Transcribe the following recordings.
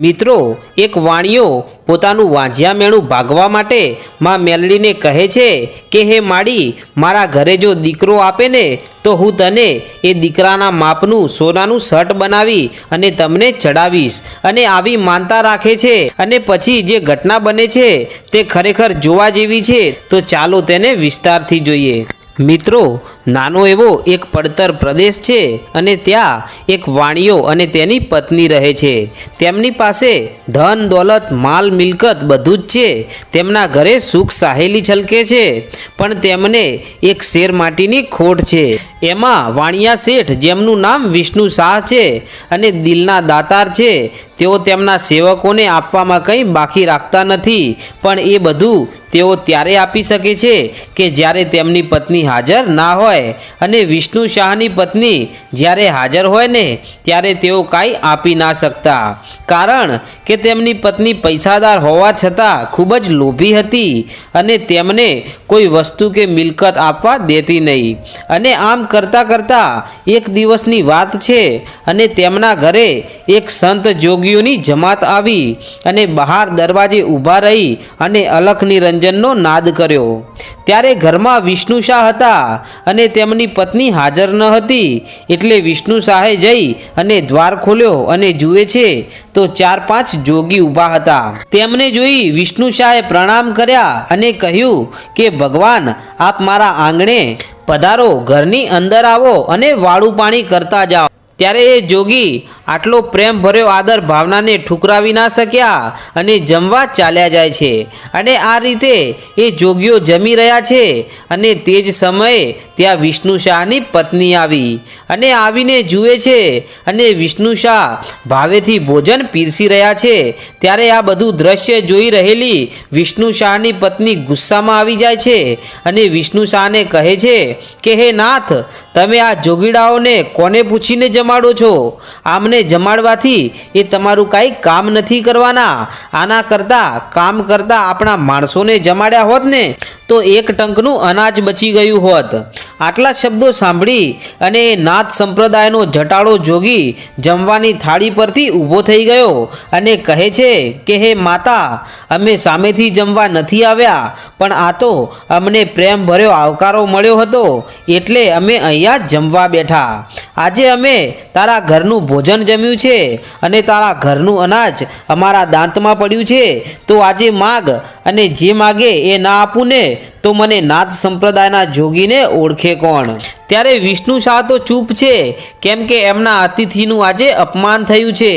મિત્રો, એક વાણિયો પોતાનું વાંઝિયા મેળું ભાગવા માટે માં મેલડીને કહે છે કે, હે માડી, મારા ઘરે જો દીકરો આપે ને, તો હું તને એ દીકરાના માપનું સોનાનું શર્ટ બનાવી અને તમને ચડાવીશ. અને આવી માનતા રાખે છે. અને પછી જે ઘટના બને છે, તે ખરેખર જોવા જેવી છે, તો ચાલો તેને વિસ્તારથી જોઈએ. મિત્રો, નાનો એવો એક પડતર પ્રદેશ છે અને ત્યાં એક વાણિયો અને તેની પત્ની રહે છે. તેમની પાસે ધન, દોલત, માલ, મિલકત બધું જ છે. તેમના ઘરે સુખ સાહેલી છલકે છે, પણ તેમને એક શેર માટીની ખોટ છે. એમાં વાણિયા શેઠ જેમનું નામ વિષ્ણુ શાહ છે અને દિલના દાતાર છે, તેઓ તેમના સેવકોને આપવામાં કંઈ બાકી રાખતા નથી, પણ એ બધું તેઓ ત્યારે આપી શકે છે કે જ્યારે તેમની પત્ની હાજર ના હોય અને વિષ્ણુ શાહની પત્ની જ્યારે હાજર હોય ને, ત્યારે તેઓ કાંઈ આપી ના શકતા. કારણ કે તેમની પત્ની પૈસાદાર હોવા છતાં ખૂબ જ લોભી હતી અને તેમને કોઈ વસ્તુ કે મિલકત આપવા દેતી નહીં. અને આમ કરતાં કરતાં એક દિવસની વાત છે અને તેમના ઘરે એક સંત જોગીઓની જમાત આવી અને બહાર દરવાજે ઊભા રહી અને અલખ નિરંજનનો નાદ કર્યો. ત્યારે ઘરમાં વિષ્ણુ શાહ હતા અને તેમની પત્ની હાજર ન હતી એટલે વિષ્ણુ શાહે જઈ અને દ્વાર ખોલ્યો અને જુએ છે તો ચાર પાંચ જોગી ઊભા હતા. તેમને જોઈ વિષ્ણુ શાહે પ્રણામ કર્યા અને કહ્યું કે ભગવાન, આપ મારા આંગણે પધારો ઘરની અંદર આવો અને વાળું પાણી કરતા જાઓ. ત્યારે એ જોગી આટલો પ્રેમ ભર્યો આદર ભાવનાને ઠુકરાવી ના શક્યા અને જમવા ચાલ્યા જાય છે. અને આ રીતે એ જોગીઓ જમી રહ્યા છે અને તે જ સમયે ત્યાં વિષ્ણુ શાહની પત્ની આવી અને આવીને જુએ છે અને વિષ્ણુ શાહ ભાવેથી ભોજન પીરસી રહ્યા છે. ત્યારે આ બધું દ્રશ્ય જોઈ રહેલી વિષ્ણુ શાહની પત્ની ગુસ્સામાં આવી જાય છે અને વિષ્ણુ શાહને કહે છે કે, હે નાથ, તમે આ જોગીડાઓને કોને પૂછીને જમાડો છો? આમને જમાડવાથી એ તમારું કાંઈ કામ નથી કરવાના. આના કરતાં, કામ કરતાં આપણા માણસોને જમાડ્યા હોત ને, તો એક ટંકનું અનાજ બચી ગયું હોત. આટલા શબ્દો સાંભળી અને નાથ સંપ્રદાયનો જટાળો જોગી જમવાની થાળી પરથી ઊભો થઈ ગયો અને કહે છે કે, હે માતા, અમે સામેથી જમવા નથી આવ્યા, પણ આ તો અમને પ્રેમ ભર્યો આવકારો મળ્યો હતો, એટલે અમે અહીંયા જમવા બેઠા. આજે અમે તારા ઘરનું ભોજન જમ્યું છે અને તારા ઘરનું અનાજ અમારા દાંતમાં પડ્યું છે, તો આજે માગ અને જે માગે એ ના આપું ને, તો મને નાથ સંપ્રદાયના જોગીને ઓળખે કોણ? ત્યારે વિષ્ણુ શાહ તો ચૂપ છે, કેમ કે એમના અતિથિનું આજે અપમાન થયું છે.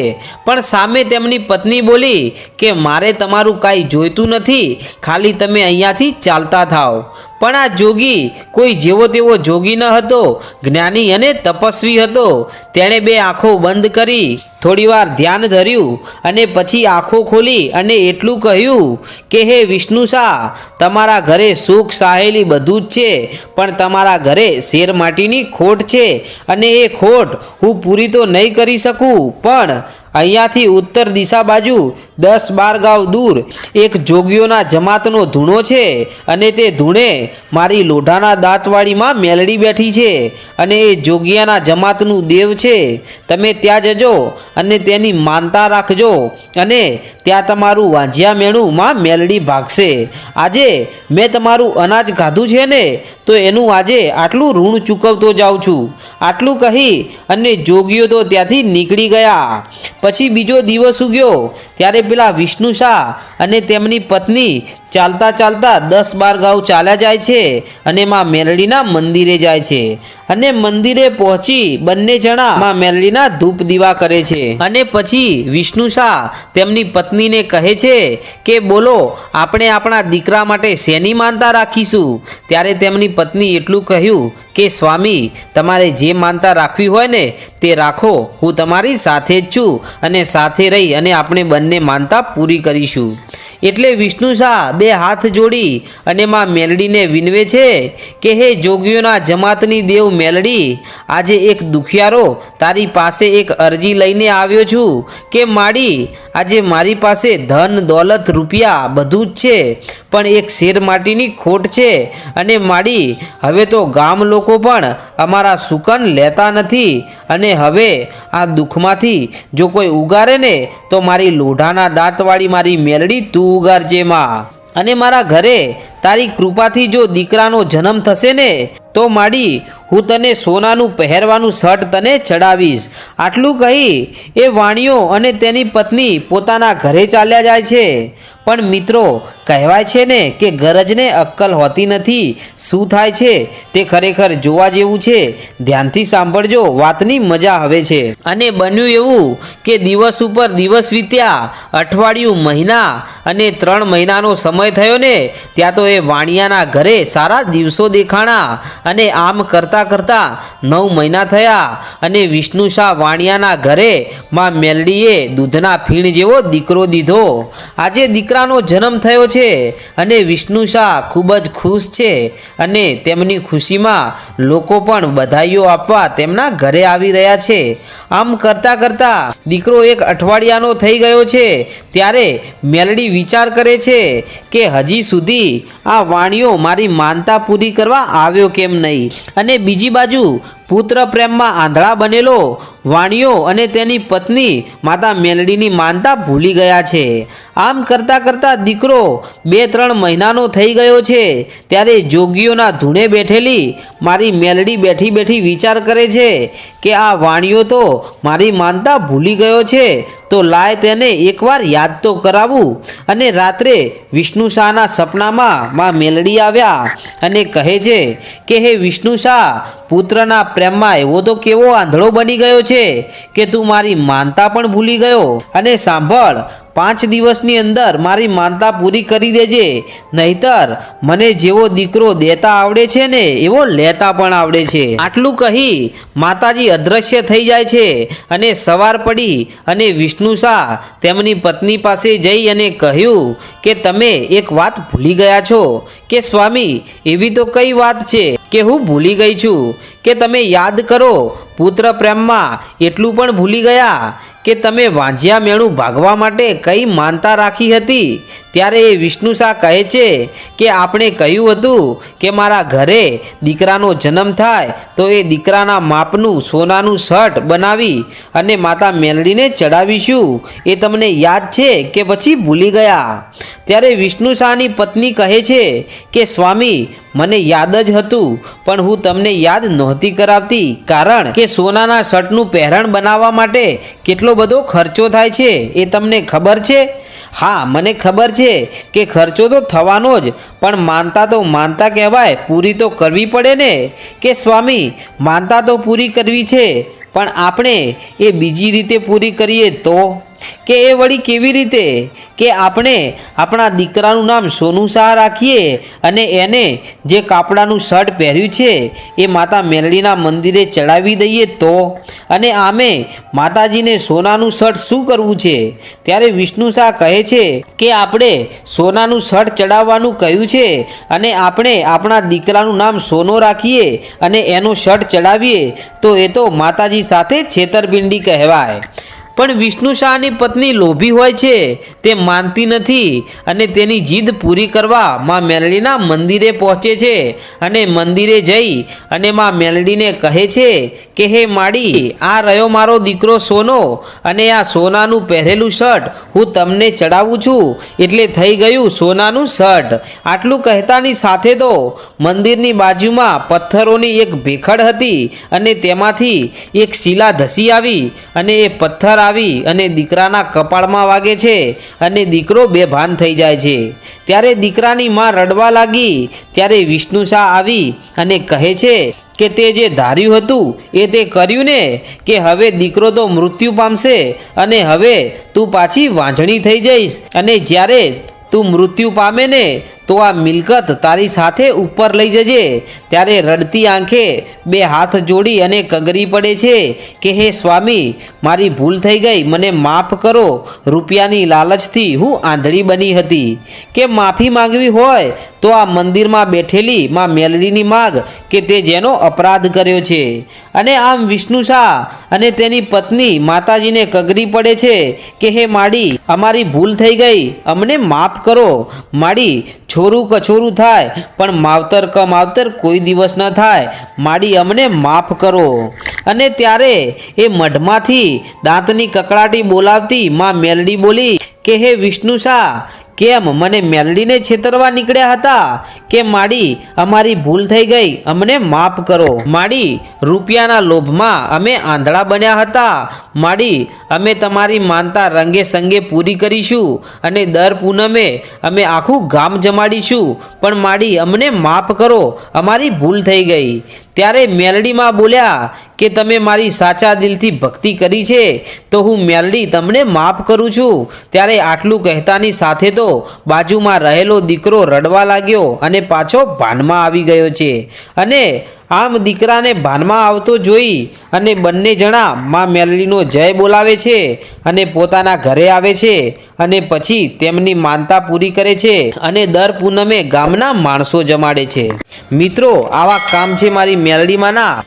પણ સામે તેમની પત્ની બોલી કે, મારે તમારું કાંઈ જોઈતું નથી, ખાલી તમે અહીંયાથી ચાલતા થાઓ પણ આ જોગી કોઈ જેવો તેવો જોગી ન હતો, જ્ઞાની અને તપસ્વી હતો. તેણે બે આંખો બંધ કરી, થોડીવાર ધ્યાન ધર્યું અને પછી આંખો ખોલી અને એટલું કહ્યું કે, હે વિષ્ણુ શાહ, તમારા ઘરે સુખ સાહેલી બધું જ છે, પણ તમારા ઘરે શેર માટીની ખોટ છે અને એ ખોટ હું પૂરી તો નહીં કરી શકું પણ અહીંયાથી ઉત્તર દિશા બાજુ દસ બાર ગાંવ દૂર એક જોગીઓના જમાતનો ધૂણો છે અને તે ધૂણે મારી લોઢાના દાંતવાળીમાં મેલડી બેઠી છે અને એ જોગિયાના જમાતનું દેવ છે. તમે ત્યાં જજો અને તેની માનતા રાખજો અને ત્યાં તમારું વાંઝિયા મેણુંમાં મેલડી ભાગશે. આજે મેં તમારું અનાજ ખાધું છે ને, તો એનું આજે આટલું ઋણ ચૂકવતો જાઉં છું. આટલું કહી અને જોગીઓ તો ત્યાંથી નીકળી ગયા. પછી બીજો દિવસ ઉગ્યો. ત્યારે પેલા વિષ્ણુ શાહ અને તેમની પત્ની ચાલતા ચાલતા દસ બાર ગાઉ ચાલ્યા જાય છે અને માં મેરડીના મંદિરે જાય છે. અને મંદિરે પહોંચી બંને જણા માં મેરડીના ધૂપ દીવા કરે છે. અને પછી વિષ્ણુ શાહ તેમની પત્નીને કહે છે કે, બોલો, આપણે આપણા દીકરા માટે શેની માનતા રાખીશું? ત્યારે તેમની પત્ની એટલું કહ્યું કે, સ્વામી, તમારે જે માનતા રાખવી હોય ને તે રાખો. હું તમારી સાથે જ છું અને સાથે રહી અને આપણે બંને માનતા પૂરી કરીશું. એટલે વિષ્ણુ શાહ બે હાથ જોડી અને માં મેલડીને વિનવે છે કે, હે જોગીઓના જમાતની દેવ મેલડી, આજે એક દુખિયારો તારી પાસે એક અરજી લઈને આવ્યો છું કે, માડી, આજે મારી પાસે ધન, દોલત, રૂપિયા બધું જ છે પણ એક શેર માટીની ખોટ છે અને માડી, હવે તો ગામ લોકો પણ અમારા સુકન લેતા નથી અને હવે આ દુઃખમાંથી જો કોઈ ઉગારે ને, તો મારી લોઢાના દાંતવાળી મારી મેલડી તું ઉગારજે માં. અને મારા ઘરે તારી કૃપાથી જો દીકરાનો જન્મ થશે ને, તો માડી હું તને સોનાનું પહેરવાનું શર્ટ તને ચડાવીશ. આટલું કહી એ વાણીઓ અને તેની પત્ની પોતાના ઘરે ચાલ્યા જાય છે. પણ મિત્રો, કહેવાય છે ને કે ગરજને અક્કલ હોતી નથી. શું થાય છે? તે ખરેખર જોવા જેવું છે. ધ્યાનથી સાંભળજો, વાતની મજા હવે છે. અને બન્યું એવું કે દિવસ ઉપર દિવસ વીત્યા, અઠવાડિયું મહિના અને ત્રણ મહિનાનો સમય થયો ને, ત્યાં તો એ વાણિયાના ઘરે સારા દિવસો દેખાણા અને આમ કરતાં કરતાં નવ મહિના થયા અને વિષ્ણુ શાહ વાણિયાના ઘરે માં મેલડીએ દૂધના ફીણ જેવો દીકરો દીધો. આજે દીકરાનો જન્મ થયો છે અને વિષ્ણુ શાહ ખૂબ જ ખુશ છે અને તેમની ખુશીમાં લોકો પણ બધાઈઓ આપવા તેમના ઘરે આવી રહ્યા છે. આમ કરતાં કરતાં દીકરો એક અઠવાડિયાનો થઈ ગયો છે. ત્યારે મેલડી વિચાર કરે છે કે હજી સુધી આ વાણીઓ મારી માનતા પૂરી કરવા આવ્યો કેમ નહીં? અને બીજી બાજુ, પુત્ર પ્રેમમાં આંધળા બનેલો વાણીઓ અને તેની પત્ની માતા મેલડીની માનતા ભૂલી ગયા છે. આમ કરતાં કરતાં દીકરો બે ત્રણ મહિનાનો થઈ ગયો છે. ત્યારે જોગીઓના ધૂણે બેઠેલી મારી મેલડી બેઠી બેઠી વિચાર કરે છે કે આ વાણીઓ તો મારી માનતા ભૂલી ગયો છે. તો લાય તેને એકવાર યાદ તો કરાવું. અને રાત્રે વિષ્ણુ શાહના સપનામાં માં મેલડી આવ્યા અને કહે છે કે, હે વિષ્ણુ શાહ, પુત્રના પ્રેમમાં એવો તો કેવો આંધળો બની ગયો છે કે તું મારી માનતા પણ ભૂલી ગયો. અને સાંભળ પાંચ દિવસની અંદર મારી માનતા પૂરી કરી દેજે. નહીતર મને જેવો દીકરો દેતા આવડે છે ને, એવો લેતા પણ આવડે છે. આટલું કહી માતાજી અદ્રશ્ય થઈ જાય છે અને સવાર પડી અને વિષ્ણુ શાહ તેમની પત્ની પાસે જઈ અને કહ્યું કે, તમે એક વાત ભૂલી ગયા છો કે સ્વામી, એવી તો કઈ વાત છે કે હું ભૂલી ગઈ છું? કે તમે યાદ કરો, પુત્ર પ્રેમમાં એટલું પણ ભૂલી ગયા? કે તમે વાંજ્યા મેણું ભાગવા માટે કઈ માનતા રાખી હતી? ત્યારે એ વિષ્ણુ શાહ કહે છે કે આપણે કહ્યું હતું કે મારા ઘરે દીકરાનો જન્મ થાય તો એ દીકરાના માપનું સોનાનું શર્ટ બનાવી અને માતા મેલડીને ચડાવીશું. એ તમને યાદ છે કે પછી ભૂલી ગયા? ત્યારે વિષ્ણુ શાહની પત્ની કહે છે કે, સ્વામી, મને યાદ જ હતું, પણ હું તમને યાદ નહોતી કરાવતી, કારણ કે સોનાના શર્ટનું પહેરણ બનાવવા માટે કેટલો બધો ખર્ચો થાય છે. એ તમને ખબર છે? હા, મને ખબર છે કે ખર્ચો તો થવાનો જ, પણ માનતા તો માનતા કહેવાય, પૂરી તો કરવી પડે ને? કે સ્વામી, માનતા તો પૂરી કરવી છે, પણ આપણે એ બીજી રીતે પૂરી કરીએ તો? કે એ વળી કેવી રીતે? કે આપણે આપણા દીકરાનું નામ સોનું શાહ રાખીએ અને એને જે કાપડાનું શર્ટ પહેર્યું છે, એ માતા મેલડીના મંદિરે ચડાવી દઈએ તો? અને આમે માતાજીને સોનાનું શર્ટ શું કરવું છે? ત્યારે વિષ્ણુ શાહ કહે છે કે આપણે સોનાનું શર્ટ ચડાવવાનું કહ્યું છે અને આપણે આપણા દીકરાનું નામ સોનો રાખીએ અને એનો શર્ટ ચડાવીએ, તો એ તો માતાજી સાથે છેતરપિંડી કહેવાય. પણ વિષ્ણુ શાહની પત્ની લોભી હોય છે, તે માનતી નથી અને તેની જીદ પૂરી કરવા માં મેલડીના મંદિરે પહોંચે છે અને મંદિરે જઈ અને માં મેલડીને કહે છે કે, હે માડી, આ રહ્યો મારો દીકરો સોનો અને આ સોનાનું પહેરેલું શર્ટ હું તમને ચડાવું છું. એટલે થઈ ગયું સોનાનું શર્ટ. આટલું કહેતાની સાથે તો મંદિરની બાજુમાં પથ્થરોની એક ભેખડ હતી અને તેમાંથી એક શિલા ધસી આવી અને એ પથ્થર આવી અને દીકરાના કપાળમાં વાગે છે અને દીકરો બેભાન થઈ જાય છે. ત્યારે દીકરાની માં રડવા લાગી, ત્યારે વિષ્ણુ શાહ આવી અને કહે છે કે તે જે ધાર્યું હતું એ તે કર્યું ને, કે હવે દીકરો તો મૃત્યુ પામશે અને હવે તું પાછી વાંઝણી થઈ જઈશ અને જ્યારે તું મૃત્યુ પામે ને તો આ મિલકત તારી સાથે ઉપર લઈ જજે. ત્યારે રડતી આંખે બે હાથ જોડી અને કગરી પડે છે કે, હે સ્વામી, મારી ભૂલ થઈ ગઈ. મને માફ કરો. રૂપિયાની લાલચથી હું આંધળી બની હતી. કે માફી માંગવી હોય તો આ મંદિરમાં બેઠેલી માં મેલડીની માગ કે તે જેનો અપરાધ કર્યો છે. અને આમ વિષ્ણુ શાહ અને તેની પત્ની માતાજીને કગરી પડે છે કે, હે માડી, અમારી ભૂલ થઈ ગઈ. અમને માફ કરો. માડી, છોરું કછોરું થાય, પણ માવતર ક માવતર કોઈ દિવસ ન થાય. માડી, અમને માફ કરો. અને ત્યારે એ મઢમાંથી દાંતની કકડાટી બોલાવતી માં મેલડી બોલી કે, હે વિષ્ણુ શાહ કેમ મને મેલડીને છેતરવા નીકળ્યા હતા? કે માડી, અમારી ભૂલ થઈ ગઈ, અમને માફ કરો. માડી, રૂપિયાના લોભમાં અમે આંધળા બન્યા હતા. માડી, અમે તમારી માનતા રંગે સંગે પૂરી કરીશું અને દર પૂનમે અમે આખું ગામ જમાડીશું. પણ માડી, અમને માફ કરો, અમારી ભૂલ થઈ ગઈ. ત્યારે મેલડીમાં બોલ્યા કે તમે મારી સાચા દિલથી ભક્તિ કરી છે, તો હું મેલડી તમને માફ કરું છું. ત્યારે આટલું કહેતાની સાથે તો બાજુમાં રહેલો દીકરો રડવા લાગ્યો અને પાછો ભાનમાં આવી ગયો છે. અને આમ દીકરાને ભાનમાં આવતો જોઈ અને બંને જણા માં મેલડીનો જય બોલાવે છે અને પોતાના ઘરે આવે છે અને પછી તેમની માનતા પૂરી કરે છે અને દર પૂનમે ગામના માણસો જમાડે છે. મિત્રો, આવા કામ છે મારી મેલડીમાંના.